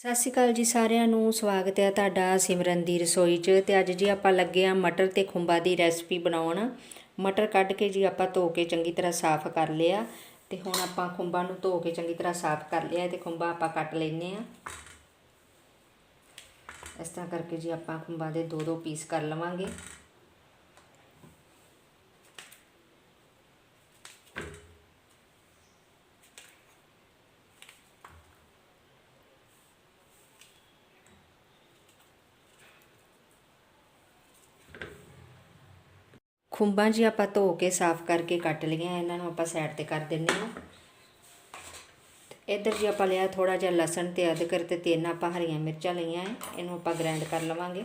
ਸਤਿ ਸ਼੍ਰੀ ਅਕਾਲ ਜੀ ਸਾਰਿਆਂ ਨੂੰ, ਸਵਾਗਤ ਹੈ ਤੁਹਾਡਾ ਸਿਮਰਨ ਦੀ ਰਸੋਈ 'ਚ ਤੇ ਅੱਜ ਜੀ ਆਪਾਂ ਲੱਗੇ ਆ ਮਟਰ ਤੇ ਖੁੰਬਾ ਦੀ ਰੈਸਪੀ ਬਣਾਉਣ। ਮਟਰ ਕੱਢ ਕੇ ਜੀ ਆਪਾਂ ਧੋ ਕੇ ਚੰਗੀ ਤਰ੍ਹਾਂ ਸਾਫ਼ ਕਰ ਲਿਆ ਤੇ ਹੁਣ ਆਪਾਂ ਖੁੰਬਾਂ ਨੂੰ ਧੋ ਕੇ ਚੰਗੀ ਤਰ੍ਹਾਂ ਸਾਫ਼ ਕਰ ਲਿਆ ਤੇ ਖੁੰਬਾ ਆਪਾਂ ਕੱਟ ਲੈਨੇ ਆ ਇਸ ਤਰ੍ਹਾਂ ਕਰਕੇ ਜੀ ਆਪਾਂ ਖੁੰਬਾਂ ਦੇ ਦੋ ਦੋ ਪੀਸ ਕਰ ਲਵਾਂਗੇ। ਖੁੰਬਾਂ ਜੀ ਆਪਾਂ ਧੋ ਕੇ, ਸਾਫ਼ ਕਰਕੇ ਕੱਟ ਲਈਆਂ, ਇਹਨਾਂ ਨੂੰ ਆਪਾਂ ਸਾਈਡ ਤੇ ਕਰ ਦਿੰਨੇ ਆ ਇੱਧਰ ਜੀ ਆਪਾਂ ਲਿਆ ਥੋੜਾ ਜਿਹਾ ਲਸਣ ਤੇ ਅਦਰਕ ਤੇ ਤਿੰਨ ਆਪਾਂ ਹਰੀਆਂ ਮਿਰਚਾਂ ਲਈਆਂ ਹੈ, ਇਹਨੂੰ ਆਪਾਂ ਗ੍ਰਾਈਂਡ ਕਰ ਲਵਾਂਗੇ।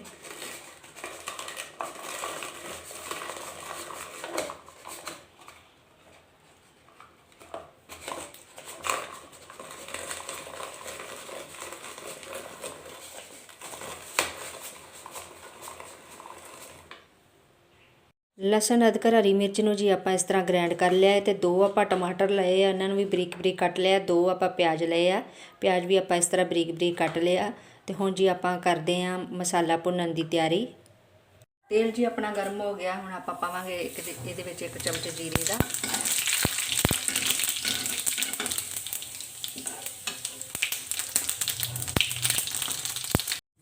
ਲਸਣ, ਅਦਰਕ, ਹਰੀ ਮਿਰਚ ਨੂੰ ਜੀ ਆਪਾਂ ਇਸ ਤਰ੍ਹਾਂ ਗ੍ਰਾਈਂਡ ਕਰ ਲਿਆ ਹੈ ਤੇ ਦੋ ਆਪਾਂ ਟਮਾਟਰ ਲਏ ਆ, ਇਹਨਾਂ ਨੂੰ ਵੀ ਬਰੀਕ ਬਰੀਕ ਕੱਟ ਲਿਆ, ਦੋ ਆਪਾਂ ਪਿਆਜ਼ ਲਏ ਆ। ਪਿਆਜ਼ ਵੀ ਆਪਾਂ ਇਸ ਤਰ੍ਹਾਂ ਬਰੀਕ ਬਰੀਕ ਕੱਟ ਲਿਆ। ਤੇ ਹੁਣ ਜੀ ਆਪਾਂ ਕਰਦੇ ਆ ਮਸਾਲਾ ਭੁੰਨਣ ਦੀ ਤਿਆਰੀ। ਤੇਲ ਜੀ ਆਪਣਾ ਗਰਮ ਹੋ ਗਿਆ, ਹੁਣ ਆਪਾਂ ਪਾਵਾਂਗੇ ਇੱਕ ਇਹਦੇ ਵਿੱਚ ਇੱਕ ਚਮਚ ਜੀਰੇ ਦਾ।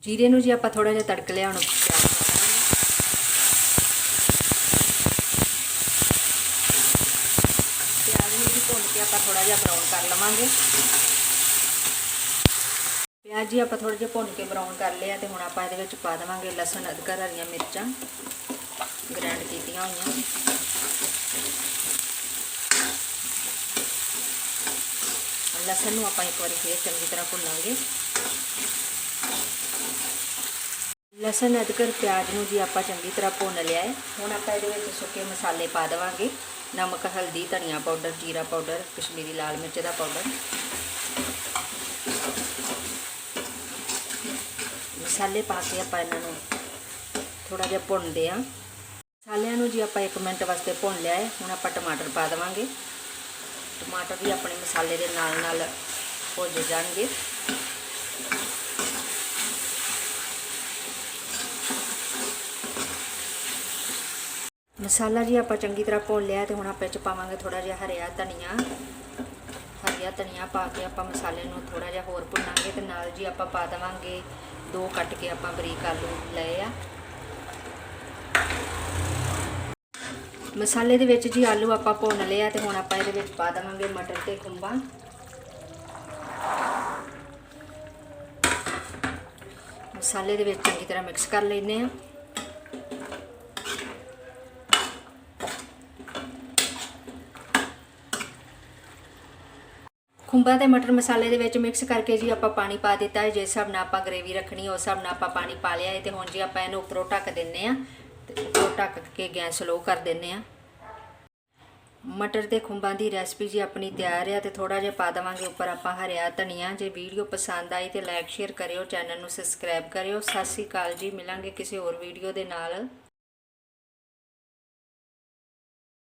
ਜੀਰੇ ਨੂੰ ਜੀ ਆਪਾਂ ਥੋੜਾ ਜਿਹਾ ਤੜਕ ਲਿਆ, ਹੁਣ ਪਿਆਜ਼ ਪਾ ਦਾਂਗੇ ਪਿਆਜ਼ ਨੂੰ ਵੀ ਭੁੰਨ ਕੇ ਆਪਾਂ ਥੋੜਾ ਜਿਹਾ ਬਰਾਊਨ ਕਰ ਲਵਾਂਗੇ। ਪਿਆਜ਼ ਜੀ ਆਪਾਂ ਥੋੜਾ ਜਿਹਾ ਭੁੰਨ ਕੇ ਬਰਾਊਨ ਕਰ ਲਿਆ ਤੇ ਹੁਣ ਆਪਾਂ ਇਹਦੇ ਵਿੱਚ ਪਾ ਦੇਵਾਂਗੇ ਲਸਣ, ਅਦਰਕ, ਹਰੀਆਂ ਮਿਰਚਾਂ। ਗ੍ਰਾਈਂਡ ਕੀਤੀਆਂ ਹੋਈਆਂ। ਲਸਣ ਨੂੰ ਆਪਾਂ ਇੱਕ ਵਾਰੀ ਫੇਰ ਚੰਗੀ ਤਰ੍ਹਾਂ ਭੁੰਨਾਂਗੇ। ਲਸਣ ਅਦਰਕ ਪਿਆਜ਼ ਨੂੰ ਜੀ ਆਪਾਂ ਚੰਗੀ ਤਰ੍ਹਾਂ ਭੁੰਨ ਲਿਆ ਹੈ। ਹੁਣ ਆਪਾਂ ਇਹਦੇ ਵਿੱਚ ਸੁੱਕੇ ਮਸਾਲੇ ਪਾ ਦੇਵਾਂਗੇ। ਨਮਕ, ਹਲਦੀ, ਧਨੀਆ ਪਾਊਡਰ, ਜੀਰਾ ਪਾਊਡਰ, ਕਸ਼ਮੀਰੀ ਲਾਲ ਮਿਰਚ ਦਾ ਪਾਊਡਰ। ਮਸਾਲੇ ਪਾ ਕੇ ਆਪਾਂ ਇਹਨਾਂ ਨੂੰ ਥੋੜਾ ਜਿਹਾ ਭੁੰਨਦੇ ਆ ਮਸਾਲਿਆਂ ਨੂੰ ਜੀ ਆਪਾਂ 1 ਮਿੰਟ ਵਾਸਤੇ ਭੁੰਨ ਲਿਆ ਹੈ। ਹੁਣ ਆਪਾਂ ਟਮਾਟਰ ਪਾ ਦੇਵਾਂਗੇ। ਟਮਾਟਰ ਵੀ ਆਪਣੇ ਮਸਾਲੇ ਦੇ ਨਾਲ ਨਾਲ ਭੁੱਜ ਜਾਣਗੇ। ਮਸਾਲਾ ਜੀ ਆਪਾਂ ਚੰਗੀ ਤਰ੍ਹਾਂ ਭੁੰਨ ਲਿਆ ਤੇ ਹੁਣ ਆਪਾਂ ਚ ਪਾਵਾਂਗੇ ਥੋੜਾ ਜਿਹਾ ਹਰਿਆ ਧਨੀਆ। ਹਰੀਆ ਧਨੀਆ ਪਾ ਕੇ ਆਪਾਂ ਮਸਾਲੇ ਨੂੰ ਥੋੜਾ ਜਿਹਾ ਹੋਰ ਭੁੰਨਾਂਗੇ ਤੇ ਨਾਲ ਜੀ ਆਪਾਂ ਪਾ ਦੇਵਾਂਗੇ ਦੋ ਕੱਟ ਕੇ ਆਪਾਂ ਬਰੀਕ ਆਲੂ ਲਏ ਆ। ਮਸਾਲੇ ਦੇ ਵਿੱਚ ਜੀ ਆਲੂ ਆਪਾਂ ਭੁੰਨ ਲਿਆ ਤੇ ਹੁਣ ਆਪਾਂ ਇਹਦੇ ਵਿੱਚ ਪਾ ਦੇਵਾਂਗੇ ਮਟਰ ਤੇ ਖੁੰਬਾਂ ਮਸਾਲੇ ਦੇ ਵਿੱਚ ਚੰਗੀ ਤਰ੍ਹਾਂ ਮਿਕਸ ਕਰ ਲੈਨੇ ਆ। ਖੁੰਬਾਂ ਤੇ ਮਟਰ ਮਸਾਲੇ ਦੇ ਵਿੱਚ ਮਿਕਸ ਕਰਕੇ ਜੀ ਆਪਾਂ ਪਾਣੀ ਪਾ ਦਿੱਤਾ ਹੈ। ਜਿਸ ਹਿਸਾਬ ਨਾਲ ਆਪਾਂ ਗ੍ਰੇਵੀ ਰੱਖਣੀ, ਉਸ ਹਿਸਾਬ ਨਾਲ ਆਪਾਂ ਪਾਣੀ ਪਾ ਲਿਆ ਹੈ ਤੇ ਹੁਣ ਜੀ ਆਪਾਂ ਇਹਨੂੰ ਉੱਪਰੋਂ ਢੱਕ ਦਿੰਨੇ ਆ ਤੇ ਉੱਪਰੋਂ ਢੱਕ ਕੇ ਗੈਸ ਸਲੋ ਕਰ ਦਿੰਨੇ ਆ ਮਟਰ ਤੇ ਖੁੰਬਾਂ ਦੀ ਰੈਸਪੀ ਜੀ ਆਪਣੀ ਤਿਆਰ ਹੈ ਤੇ ਥੋੜਾ ਜਿਹਾ ਪਾ ਦੇਵਾਂਗੇ। ਉੱਪਰ ਆਪਾਂ ਹਰਿਆ ਧਨੀਆ। ਜੇ ਵੀਡੀਓ ਪਸੰਦ ਆਈ ਤੇ ਲਾਈਕ ਸ਼ੇਅਰ ਕਰਿਓ। ਚੈਨਲ ਨੂੰ ਸਬਸਕ੍ਰਾਈਬ ਕਰਿਓ। ਸਤਿ ਸ੍ਰੀ ਅਕਾਲ ਜੀ। ਮਿਲਾਂਗੇ ਕਿਸੇ ਹੋਰ ਵੀਡੀਓ ਦੇ ਨਾਲ।